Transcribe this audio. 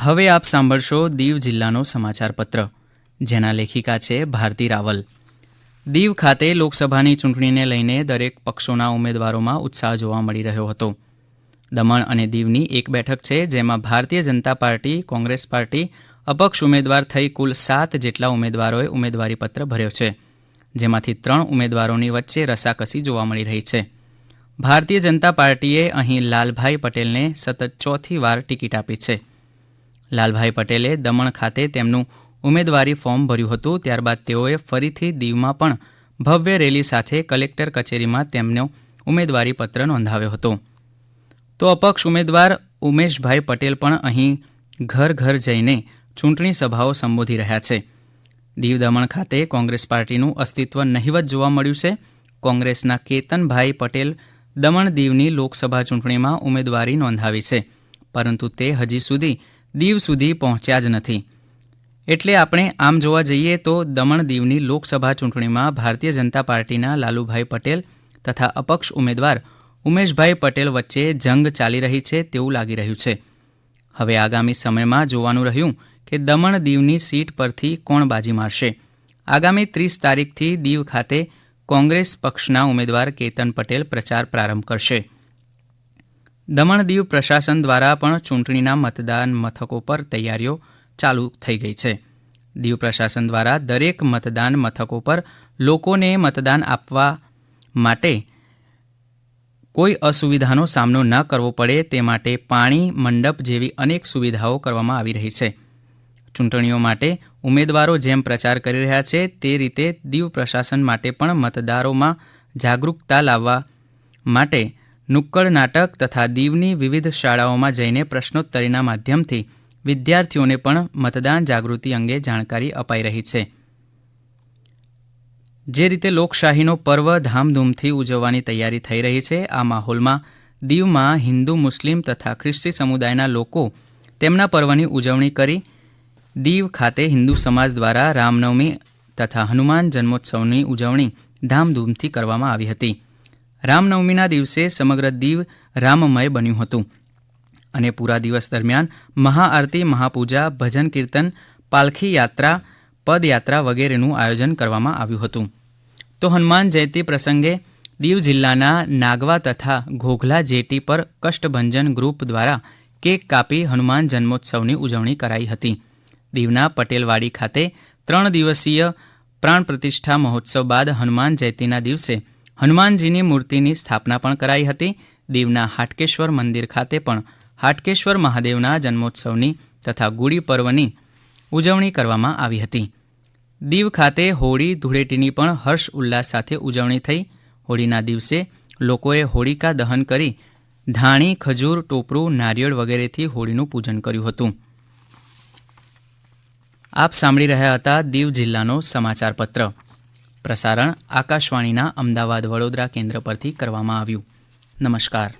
હવે આપ સાંભળશો દીવ જિલ્લાનો સમાચાર પત્ર જેના લેખિકા છે ભારતી રાવલ. દીવ ખાતે લોકસભાની ચૂંટણીને લઈને દરેક પક્ષોના ઉમેદવારોમાં ઉત્સાહ જોવા મળી રહ્યો હતો. દમણ અને દીવની એક બેઠક છે જેમાં ભારતીય જનતા પાર્ટી, કોંગ્રેસ પાર્ટી, અપક્ષ ઉમેદવાર થઈ કુલ સાત જેટલા ઉમેદવારોએ ઉમેદવારીપત્ર ભર્યો છે, જેમાંથી ત્રણ ઉમેદવારોની વચ્ચે રસાકસી જોવા મળી રહી છે. ભારતીય જનતા પાર્ટીએ અહીં લાલભાઈ પટેલને સતત ચોથી વાર ટિકિટ આપી છે. લાલભાઈ પટેલે દમણ ખાતે તેમનું ઉમેદવારી ફોર્મ ભર્યું હતું. ત્યારબાદ તેઓએ ફરીથી દીવમાં પણ ભવ્ય રેલી સાથે કલેક્ટર કચેરીમાં તેમનો ઉમેદવારી પત્ર નોંધાવ્યો હતો. તો અપક્ષ ઉમેદવાર ઉમેશભાઈ પટેલ પણ અહીં ઘર ઘર જઈને ચૂંટણી સભાઓ સંબોધી રહ્યા છે. દીવ દમણ ખાતે કોંગ્રેસ પાર્ટીનું અસ્તિત્વ નહીવત જોવા મળ્યું છે. કોંગ્રેસના કેતનભાઈ પટેલ દમણ દીવની લોકસભા ચૂંટણીમાં ઉમેદવારી નોંધાવી છે. પરંતુ તે હજી સુધી દીવ સુધી પહોંચ્યા જ નથી. એટલે આપણે આમ જોવા જઈએ તો દમણ દીવની લોકસભા ચૂંટણીમાં ભારતીય જનતા પાર્ટીના લાલુભાઈ પટેલ તથા અપક્ષ ઉમેદવાર ઉમેશભાઈ પટેલ વચ્ચે જંગ ચાલી રહી છે તેવું લાગી રહ્યું છે. હવે આગામી સમયમાં જોવાનું રહ્યું કે દમણ દીવની સીટ પરથી કોણ બાજી મારશે. આગામી ત્રીસ તારીખથી દીવ ખાતે કોંગ્રેસ પક્ષના ઉમેદવાર કેતન પટેલ પ્રચાર પ્રારંભ કરશે. દમણ દીવ પ્રશાસન દ્વારા પણ ચૂંટણીના મતદાન મથકો પર તૈયારીઓ ચાલુ થઈ ગઈ છે. દીવ પ્રશાસન દ્વારા દરેક મતદાન મથકો પર લોકોને મતદાન આપવા માટે કોઈ અસુવિધાનો સામનો ન કરવો પડે તે માટે પાણી, મંડપ જેવી અનેક સુવિધાઓ કરવામાં આવી રહી છે. ચૂંટણીઓ માટે ઉમેદવારો જેમ પ્રચાર કરી રહ્યા છે, તે રીતે દીવ પ્રશાસન માટે પણ મતદારોમાં જાગૃતતા લાવવા માટે નુક્કડ નાટક તથા દીવની વિવિધ શાળાઓમાં જઈને પ્રશ્નોત્તરીના માધ્યમથી વિદ્યાર્થીઓને પણ મતદાન જાગૃતિ અંગે જાણકારી અપાઈ રહી છે. જે રીતે લોકશાહીનો પર્વ ધામધૂમથી ઉજવવાની તૈયારી થઈ રહી છે, આ માહોલમાં દીવમાં હિન્દુ, મુસ્લિમ તથા ખ્રિસ્તી સમુદાયના લોકો તેમના પર્વની ઉજવણી કરી દીવ ખાતે હિન્દુ સમાજ દ્વારા રામનવમી તથા હનુમાન જન્મોત્સવની ઉજવણી ધામધૂમથી કરવામાં આવી હતી. રામનવમીના દિવસે સમગ્ર દીવ રામમય બન્યું હતું. અને પૂરા દિવસ દરમિયાન મહાઆરતી, મહાપૂજા, ભજન, કીર્તન, પાલખી યાત્રા, પદયાત્રા વગેરેનું આયોજન કરવામાં આવ્યું હતું. તો હનુમાન જયંતિ પ્રસંગે દીવ જિલ્લાના નાગવા તથા ઘોઘલા જેટી પર કષ્ટભંજન ગ્રુપ દ્વારા કેક કાપી હનુમાન જન્મોત્સવની ઉજવણી કરાઈ હતી. દીવના પટેલવાડી ખાતે ત્રણ દિવસીય પ્રાણ પ્રતિષ્ઠા મહોત્સવ બાદ હનુમાન જયંતિના દિવસે હનુમાનજીની મૂર્તિની સ્થાપના પણ કરાઈ હતી. દીવના હાટકેશ્વર મંદિર ખાતે પણ હાટકેશ્વર મહાદેવના જન્મોત્સવની તથા ગુડી પર્વની ઉજવણી કરવામાં આવી હતી. દીવ ખાતે હોળી ધૂળેટીની પણ હર્ષ ઉલ્લાસ સાથે ઉજવણી થઈ. હોળીના દિવસે લોકોએ હોળિકા દહન કરી ધાણી, ખજૂર, ટોપરું, નારિયેળ વગેરેથી હોળીનું પૂજન કર્યું હતું. આપ સાંભળી રહ્યા હતા દીવ જિલ્લાનો સમાચાર પત્ર પ્રસારણ આકાશવાણીના અમદાવાદ વડોદરા કેન્દ્ર પરથી કરવામાં આવ્યું. નમસ્કાર.